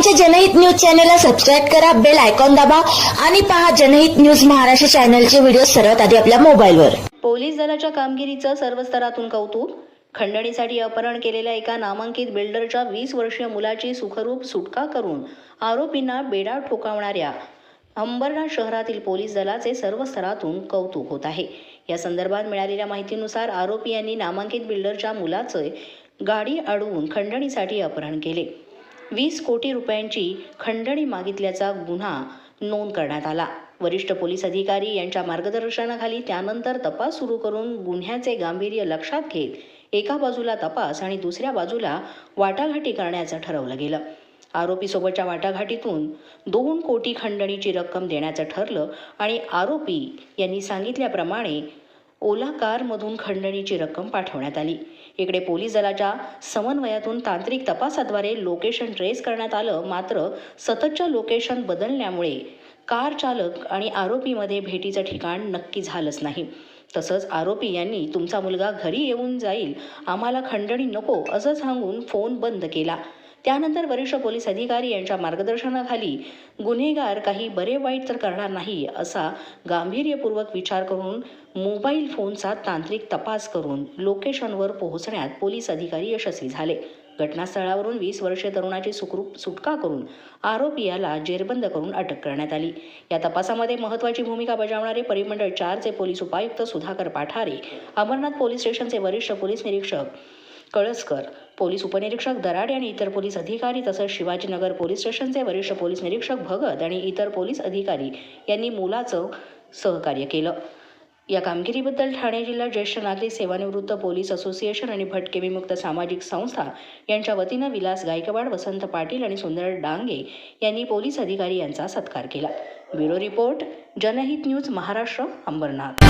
आमच्या जनहित न्यूज चॅनलला सबस्क्राईब करा बेल आयकॉन दाबा आणि पहा जनहित न्यूज महाराष्ट्र चॅनलचे व्हिडिओ सर्वात आधी आपल्या मोबाईलवर. पोलीस दलाच्या कामगिरीचं सर्व स्तरातून कौतुक. खंडणीसाठी अपहरण केलेल्या एका नामांकित बिल्डरच्या वीस वर्षीय मुलाची सुखरूप सुटका करून आरोपींना बेडा ठोकावणाऱ्या अंबरनाथ शहरातील पोलीस दलाचे सर्व स्तरातून कौतुक होत आहे. या संदर्भात मिळालेल्या माहितीनुसार आरोपी यांनी नामांकित बिल्डरच्या मुलाचे गाडी अडवून खंडणीसाठी अपहरण केले. वीस कोटी रुपयांची खंडणी मागितल्याचा गुन्हा नोंद करण्यात आला. वरिष्ठ पोलीस अधिकारी यांच्या मार्गदर्शनाखाली त्यानंतर तपास सुरू करून गुन्ह्याचे गांभीर्य लक्षात घेत एका बाजूला तपास आणि दुसऱ्या बाजूला वाटाघाटी करण्याचं ठरवलं गेलं. आरोपीसोबतच्या वाटाघाटीतून दोन कोटी खंडणीची रक्कम देण्याचं ठरलं आणि आरोपी यांनी सांगितल्याप्रमाणे ओला कारमधून खंडणीची रक्कम पाठवण्यात आली. इकडे पोलीस दलाच्या समन्वयातून तांत्रिक तपासाद्वारे लोकेशन ट्रेस करण्यात आलं मात्र सततच्या लोकेशन बदलण्यामुळे कार चालक आणि आरोपीमध्ये भेटीचं ठिकाण नक्की झालंच नाही. तसंच आरोपी यांनी तुमचा मुलगा घरी येऊन जाईल आम्हाला खंडणी नको असं सांगून फोन बंद केला. त्यानंतर वरिष्ठ पोलीस अधिकारी यांच्या मार्गदर्शनाखाली गुन्हेगार काही बरे वाईट तर करणार नाही असा गांभीर्यपूर्वक विचार करून मोबाईल फोनचा तांत्रिक तपास करून लोकेशनवर पोहोचण्यात पोलीस अधिकारी यशस्वी झाले. घटनास्थळावरून वीस वर्षीय तरुणाची सुखरूप सुटका करून आरोपी याला जेरबंद करून अटक करण्यात आली. या तपासामध्ये महत्त्वाची भूमिका बजावणारे परिमंडळ चारचे पोलीस उपायुक्त सुधाकर पाठारे अमरनाथ पोलीस स्टेशनचे वरिष्ठ पोलीस निरीक्षक कळसकर पोलीस उपनिरीक्षक दराड आणि इतर पोलीस अधिकारी तसंच शिवाजीनगर पोलीस स्टेशनचे वरिष्ठ पोलीस निरीक्षक भगत आणि इतर पोलीस अधिकारी यांनी मुलाचं सहकार्य केलं. या कामगिरीबद्दल ठाणे जिल्हा ज्येष्ठ नागरिक सेवानिवृत्त पोलीस असोसिएशन आणि भटके विमुक्त सामाजिक संस्था यांच्या वतीनं विलास गायकवाड वसंत पाटील आणि सुंदर डांगे यांनी पोलीस अधिकारी यांचा सत्कार केला. Bureau report Janhit news Maharashtra Ambernath.